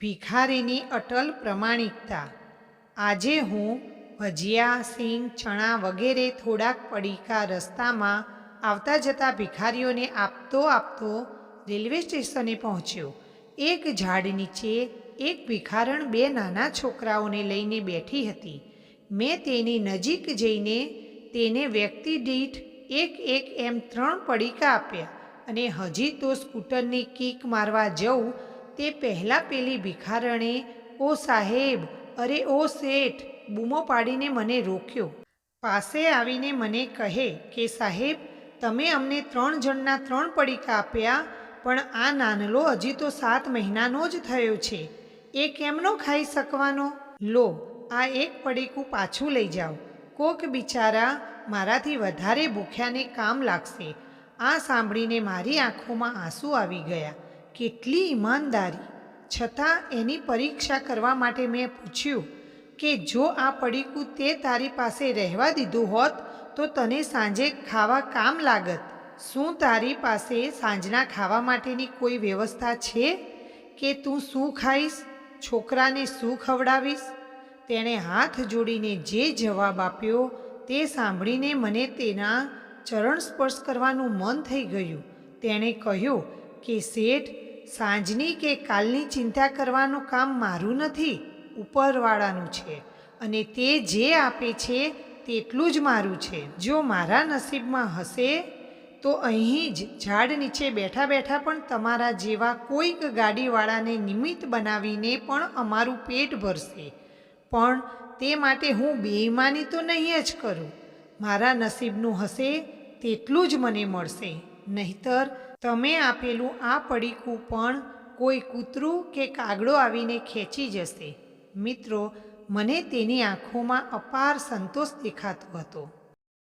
ભિખારીની અટલ પ્રમાણિકતા. આજે હું ભજીયા, સિંગ, ચણા વગેરે થોડાક પડીકા રસ્તામાં આવતા જતા ભિખારીઓને આપતો આપતો રેલવે સ્ટેશને પહોંચ્યો. એક ઝાડ નીચે એક ભિખારણ બે નાના છોકરાઓને લઈને બેઠી હતી. મેં તેની નજીક જઈને તેને વ્યક્તિ દીઠ એક એક એમ ત્રણ પડીકા આપ્યા અને હજી તો સ્કૂટરની કિક મારવા જઉં તે પહેલાં પેલી ભિખારણે, ઓ સાહેબ, અરે ઓ શેઠ, બૂમો પાડીને મને રોક્યો. પાસે આવીને મને કહે કે, સાહેબ, તમે અમને ત્રણ જણના ત્રણ પડીકા આપ્યા, પણ આ નાનલો હજી તો સાત મહિનાનો જ થયો છે. એ કેમનો ખાઈ શકવાનો? લો, આ એક પડીકું પાછું લઈ જાઓ. કોક બિચારા મારાથી વધારે ભૂખ્યાને કામ લાગશે. આ સાંભળીને મારી આંખોમાં આંસુ આવી ગયા. કેટલી ઈમાનદારી. છતાં એની પરીક્ષા કરવા માટે મેં પૂછ્યું કે જો આ પડીકું તે તારી પાસે રહેવા દીધું હોત તો તને સાંજે ખાવા કામ લાગત. શું તારી પાસે સાંજના ખાવા માટેની કોઈ વ્યવસ્થા છે? કે તું શું ખાઈશ? છોકરાને શું ખવડાવીશ? તેણે હાથ જોડીને જે જવાબ આપ્યો તે સાંભળીને મને તેના ચરણ સ્પર્શ કરવાનું મન થઈ ગયું. તેણે કહ્યું કે શેઠ સાંજની કે કાલની ચિંતા કરવાનું કામ મારું નથી, ઉપરવાળાનું છે. અને તે જે આપે છે, તેટલું જ મારું છે. જો મારા નસીબમાં હશે, તો અહીં જ ઝાડ નીચે બેઠા બેઠા પણ તમારા જેવા કોઈક ગાડીવાળાને નિમિત્ત બનાવીને પણ અમારું પેટ ભરશે. પણ તે માટે હું બેઈમાની તો નહીં જ કરું. મારા નસીબનું હશે, તેટલું જ મને મળશે. નહીતર તમે આપેલું આ પડીકું પણ કોઈ કૂતરું કે કાગડો આવીને ખેંચી જશે. મિત્રો, મને તેની આંખોમાં અપાર સંતોષ દેખાતો હતો.